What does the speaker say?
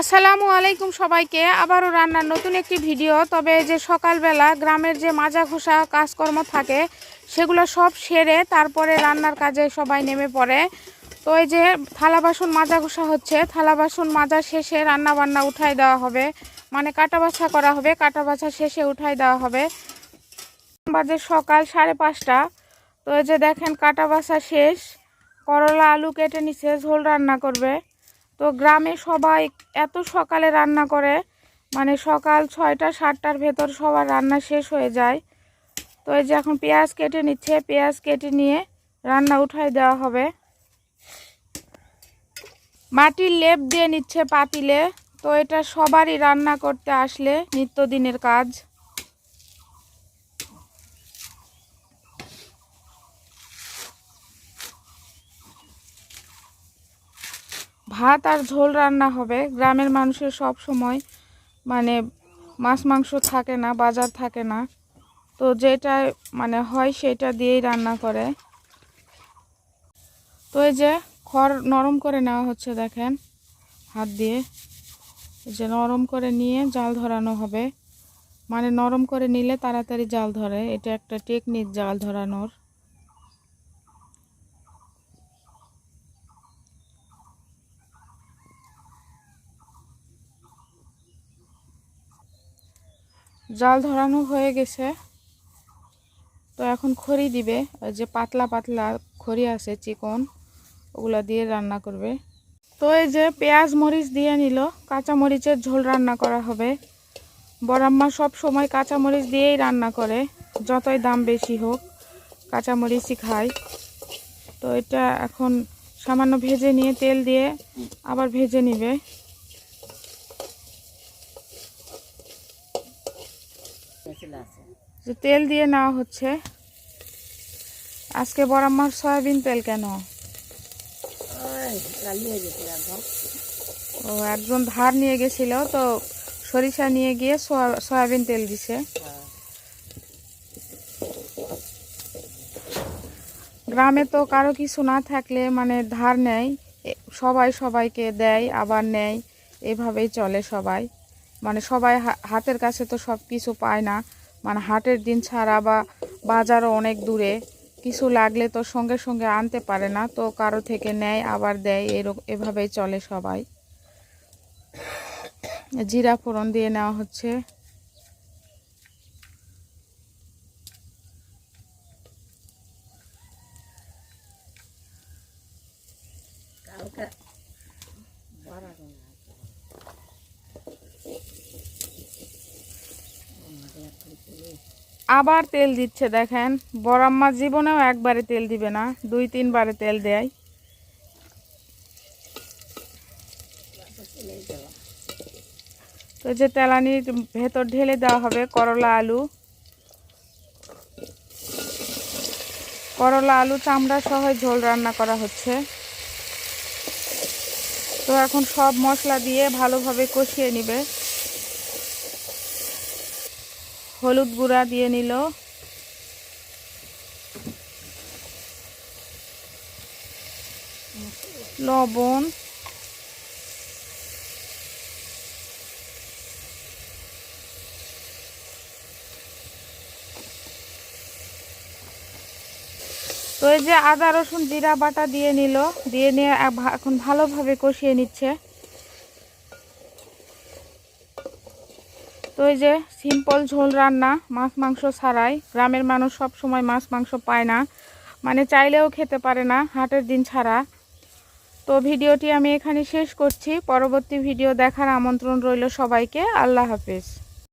আসসালামু আলাইকুম সবাইকে। আবারও রান্নার নতুন একটি ভিডিও। তবে যে সকালবেলা গ্রামের যে মাজা ঘষা কাজকর্ম থাকে, সেগুলো সব সেরে তারপরে রান্নার কাজে সবাই নেমে পড়ে। তো এই যে থালা বাসন মাজা ঘষা হচ্ছে, থালা বাসন মাজা শেষে রান্না বান্না উঠাই দেওয়া হবে। মানে কাটা বাছা করা হবে, কাটা বাছা শেষে উঠাই দেওয়া হবে। বাজে সকাল সাড়ে পাঁচটা। তো এই যে দেখেন কাটা বাছা শেষ, করলা আলু কেটে নিচ্ছে ঝোল রান্না করবে। তো গ্রামে সবাই এত সকালে রান্না করে মানে সকাল ছয়টা, সাতটার ভেতর সবার রান্না শেষ হয়ে যায়। তো এই যে এখন পেঁয়াজ কেটে নিচ্ছে, পেঁয়াজ কেটে নিয়ে রান্না উঠাই দেওয়া হবে। মাটির লেপ দিয়ে নিচ্ছে পাতিলে, তো এটা সবারই রান্না করতে আসলে নিত্যদিনের কাজ। ভাত আর ঝোল রান্না হবে। গ্রামের মানুষের সব সময় মানে মাছ, মাংস থাকে না, বাজার থাকে না। তো যেটা মানে হয় সেটা দিয়েই রান্না করে। তো এই যে খড় নরম করে নেওয়া হচ্ছে দেখেন, হাত দিয়ে। যে নরম করে নিয়ে জাল ধরানো হবে। মানে নরম করে নিলে তাড়াতাড়ি জাল ধরে। এটা একটা টেকনিক জাল ধরানোর। জাল ধরানো হয়ে গেছে। তো এখন খড়ি দিবে। যে পাতলা পাতলা খড়ি আছে, চিকন, ওগুলো দিয়ে রান্না করবে। তো এই যে পেঁয়াজ মরিচ দিয়ে নিল, কাঁচা মরিচের ঝোল রান্না করা হবে। বড়াম্মা সব সময় কাঁচা মরিচ দিয়েই রান্না করে, যতই দাম বেশি হোক, কাঁচা মরিচই খায়। তো এটা এখন সামান্য ভেজে নিয়ে তেল দিয়ে আবার ভেজে নিবে। যে তেল দিয়ে নেওয়া হচ্ছে। আজকে বড়াম্মার সয়াবিন তেল কেন? ও একজন ধার নিয়ে গেছিল তো সরিষা নিয়ে গিয়ে সয়া- সয়াবিন তেল দিছে। গ্রামে তো কারও কিছু না থাকলে মানে ধার নেয় সবাই সবাইকে দেয় আবার নেয় এভাবেই চলে সবাই। মানে সবাই হাতের কাছে তো সব কিছু পায় না। মানে হাটের দিন ছাড়া বা বাজারও অনেক দূরে। কিছু লাগলে তো সঙ্গে সঙ্গে আনতে পারে না, তো কারও থেকে নেয়, আবার দেয় এরকম এভাবেই চলে সবাই। জিরা ফোড়ন দিয়ে নেওয়া হচ্ছে। আবার তেল দিচ্ছে, দেখেন। বড়াম্মা জীবনেও একবারে তেল দিবে না, দুই, তিনবারে তেল দেয়। তো যে তেলানির ভেতর ঢেলে দেওয়া হবে, করলা আলু। করলা আলু চামড়া সহ ঝোল রান্না করা হচ্ছে। তো এখন সব মশলা দিয়ে ভালোভাবে কষিয়ে নিবে। হলুদ গুঁড়া দিয়ে নিল। লবণ। তো এই যে আদা, রসুন, জিরা, বাটা দিয়ে নিল। দিয়ে নিয়ে এখন ভালোভাবে কষিয়ে নিচ্ছে। তো এই যে সিম্পল ঝোল রান্না, মাছ, মাংস ছাড়াই। গ্রামের মানুষ সব সময় মাছ, মাংস পায় না। মানে চাইলেও খেতে পারে না হাটের দিন ছাড়া। তো ভিডিওটি আমি এখানে শেষ করছি। পরবর্তী ভিডিও দেখার আমন্ত্রণ রইল সবাইকে। আল্লাহ হাফেজ।